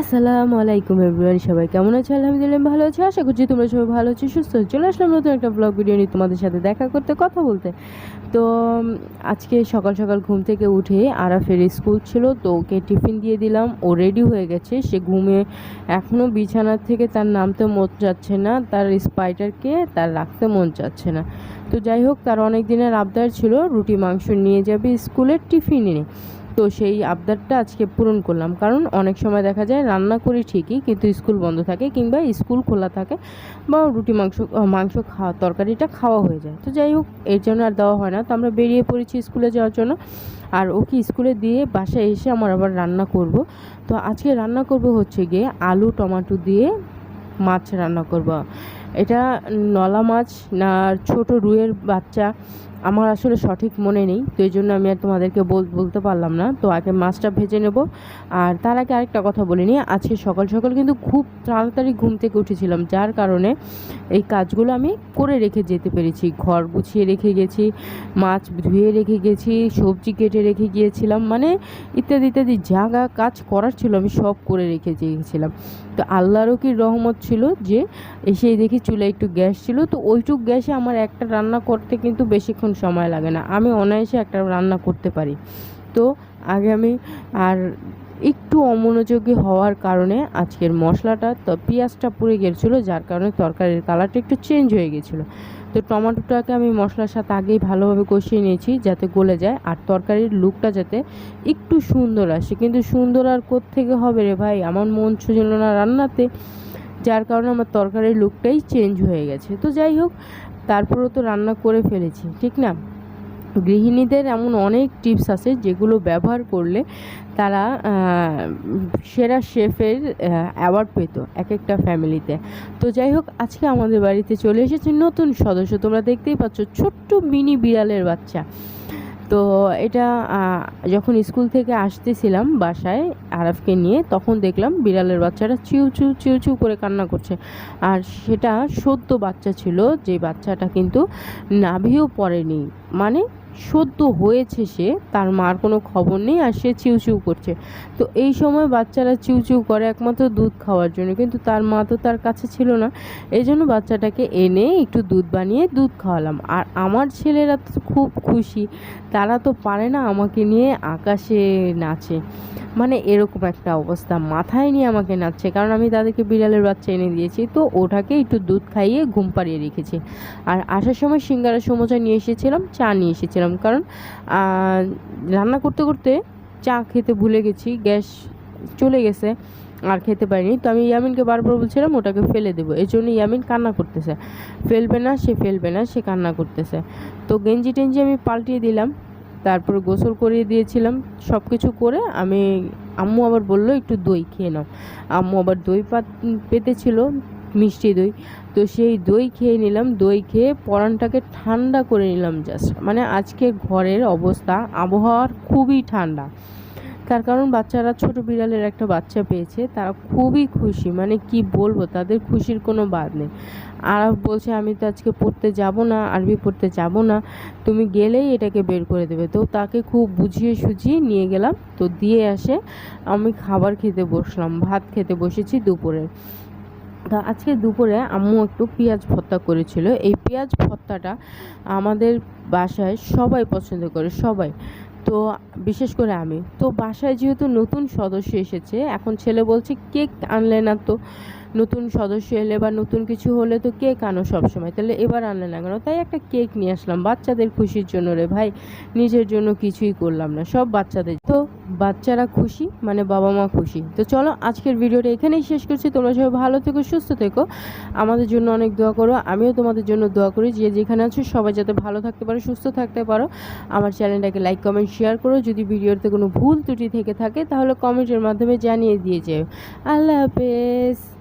আসসালামু আলাইকুম এভরিওয়ান সবাই কেমন আছো? আলহামদুলিল্লাহ ভালো আছি, আশা করছি তোমরা সবাই ভালো আছো, সুস্থ। চলে আসলাম নতুন একটা ব্লগ ভিডিও নিয়ে তোমাদের সাথে দেখা করতে, কথা বলতে। তো আজকে সকাল সকাল ঘুম থেকে উঠে আরাফের স্কুল ছিল, তো ওকে টিফিন দিয়ে দিলাম, ও রেডি হয়ে গেছে। সে ঘুমে এখনও বিছানার থেকে তার নামতে মন যাচ্ছে না, তার স্পাইডারকে তার রাখতে মন চাচ্ছে না। তো যাই হোক, তার অনেক দিনের আবদার ছিল, রুটি মাংস নিয়ে যাবে স্কুলের টিফিন টিফিনে। তো সেই আবদারটা আজকে পূরণ করলাম। কারণ অনেক সময় দেখা যায় রান্না করি ঠিকই, কিন্তু স্কুল বন্ধ থাকে কিংবা স্কুল খোলা থাকে বা রুটি, মাংস মাংস খাওয়া, তরকারিটা খাওয়া হয়ে যায়। তো যাই হোক, এর জন্য আর দেওয়া হয় না। তো আমরা বেরিয়ে পড়েছি স্কুলে যাওয়ার জন্য। আর ওকে স্কুলে দিয়ে বাসায় এসে আমার আবার রান্না করব। তো আজকে রান্না করব হচ্ছে গিয়ে আলু, টমাটো দিয়ে মাছ রান্না করব। এটা নলা মাছ না ছোট রুয়ের বাচ্চা আমার আসলে সঠিক মনে নেই, তো এই জন্য আমি আর তোমাদেরকে বল- বলতে পারলাম না। তো আগে মাছটা ভেজে নেব। আর তার আগে আরেকটা কথা বলে নিই, আজকে সকাল সকাল কিন্তু খুব তাড়াতাড়ি ঘুম থেকে উঠেছিলাম, যার কারণে এই কাজগুলো আমি করে রেখে যেতে পেরেছি। ঘর গুছিয়ে রেখে গেছি, মাছ ধুয়ে রেখে গেছি, সবজি কেটে রেখে গিয়েছিলাম মানে ইত্যাদি ইত্যাদি যা যা কাজ করার ছিল আমি সব করে রেখে গিয়েছিলাম। তো আল্লাহরও কি রহমত ছিল যে এসে দেখি চুলায় একটু গ্যাস ছিল, তো ওইটুক গ্যাসে আমার একটা রান্না করতে কিন্তু বেশিক্ষণ সময় লাগে না। আমি অনায়াসে একটা রান্না করতে পারি। তো আগে আমি আর একটু অমনোযোগী হওয়ার কারণে আজকের মশলাটা তো পেঁয়াজটা পুড়ে গেছিল, যার কারণে তরকারির কালারটা একটু চেঞ্জ হয়ে গেছিল। তো টমেটোটাকে আমি মশলার সাথে আগেই ভালোভাবে কষিয়ে নিয়েছি যাতে গলে যায়, আর তরকারির লুকটা যাতে একটু সুন্দর আসে। কিন্তু সুন্দর আর থেকে হবে রে ভাই? আমার মন ছিল না রান্নাতে। যার কারণে আমার তরকারির লুকটাই চেঞ্জ হয়ে গেছে। তো যাই হোক, তারপরেও তো রান্না করে ফেলেছি, ঠিক না? গৃহিণীদের এমন অনেক টিপস আছে যেগুলো ব্যবহার করলে তারা সেরা শেফের অ্যাওয়ার্ড পেত এক একটা ফ্যামিলিতে তো যাই হোক, আজকে আমাদের বাড়িতে চলে এসেছে নতুন সদস্য। তোমরা দেখতেই পাচ্ছ ছোট্ট মিনি বিড়ালের বাচ্চা। তো এটা যখন স্কুল থেকে আসতেছিলাম বাসায় আরাফকে নিয়ে, তখন দেখলাম বিড়ালের বাচ্চাটা চিউ চিউ চিউ চিউ করে কান্না করছে। আর সেটা সদ্য বাচ্চা ছিল যে বাচ্চাটা কিন্তু নাভিও পড়েনি। মানে সদ্য হয়েছে সে, তার মার কোনো খবর নেই আর সে চিউ চিউ করছে। তো এই সময় বাচ্চারা চিউ চিউ করে একমাত্র দুধ খাওয়ার জন্য, কিন্তু তার মা তো তার কাছে ছিল না। এই জন্য বাচ্চাটাকে এনে একটু দুধ বানিয়ে দুধ খাওয়ালাম। আর আমার ছেলেরা তো খুব খুশি, তারা তো পারে না আমাকে নিয়ে আকাশে নাচে। মানে এরকম একটা অবস্থা, মাথায় নিয়ে আমাকে নাচছে, কারণ আমি তাদেরকে বিড়ালের বাচ্চা এনে দিয়েছি, তো ওটাকে একটু দুধ খাইয়ে ঘুম পাড়িয়ে রেখেছি। আর আসার সময় সিঙ্গারা সমোসা নিয়ে এসেছিলাম, চা নিয়ে এসেছিলাম। কারণ রান্না করতে করতে চা খেতে ভুলে গেছি, গ্যাস চলে গেছে, আর খেতে পারিনি। তো আমি ইয়ামিনকে বারবার বলছিলাম, ওটাকে ফেলে দেবো। এই জন্য ইয়ামিন কান্না করতেছে। ফেলবে না, সে ফেলবে না, সে কান্না করতেছে। তো গেঞ্জি টেঞ্জি আমি পাল্টিয়ে দিলাম, তারপরে গোসল করিয়ে দিয়েছিলাম সব কিছু করে আমি, আম্মু আবার বলল, একটু দই খেয়ে নাও। আম্মু আবার দই পাত পেতেছিল মিষ্টি দই। তো সেই দই খেয়ে নিলাম। দই খেয়ে পরানটাকে ঠান্ডা করে নিলাম জাস্ট মানে আজকে ঘরের অবস্থা, আবহাওয়ার খুবই ঠান্ডা। তার কারণ বাচ্চারা ছোট বিড়ালের একটা বাচ্চা পেয়েছে, তারা খুবই খুশি। মানে কি বলব, তাদের খুশির কোনো বাদ নেই। আর বলছে, আমি তো আজকে পড়তে যাব না, আরবি পড়তে যাব না। তুমি গেলেই এটাকে বের করে দেবে। তো তাকে খুব বুঝিয়ে সুঝিয়ে নিয়ে গেলাম। তো দিয়ে আসে আমি খাবার খেতে বসলাম, ভাত খেতে বসেছি দুপুরে। তা আজকে দুপুরে আম্মু একটু পেঁয়াজ ভর্তা করেছিল। এই পেঁয়াজ ভর্তাটা আমাদের বাসায় সবাই পছন্দ করে, সবাই। তো বিশেষ করে আমি। তো বাসায় যেহেতু নতুন সদস্য এসেছে, এখন ছেলে বলছে কেক আনলে না তো নতুন সদস্য এলে বা নতুন কিছু হলে তো কেক আনো সবসময়। তাহলে এবার আনলে না কেন? তাই একটা কেক নিয়ে আসলাম। বাচ্চাদের খুশির জন্য রে ভাই, নিজের জন্য কিছুই করলাম না, সব বাচ্চাদের। তো বাচ্চারা খুশি মানে বাবা মা খুশি। তো চলো আজকের ভিডিওটা এখানেই শেষ করছি। তোমরা সবাই ভালো থেকো, সুস্থ থেকো। আমাদের জন্য অনেক দোয়া করো। আমিও তোমাদের জন্য দোয়া করি। যে যেখানে আছো সবাই যাতে ভালো থাকতে পারো, সুস্থ থাকতে পারো। আমার চ্যানেলটাকে লাইক, কমেন্ট, শেয়ার করো। যদি ভিডিওতে কোনো ভুল ত্রুটি থেকে থাকে, তাহলে কমেন্টের মাধ্যমে জানিয়ে দিয়ে যেও। আল্লাহ হাফেজ।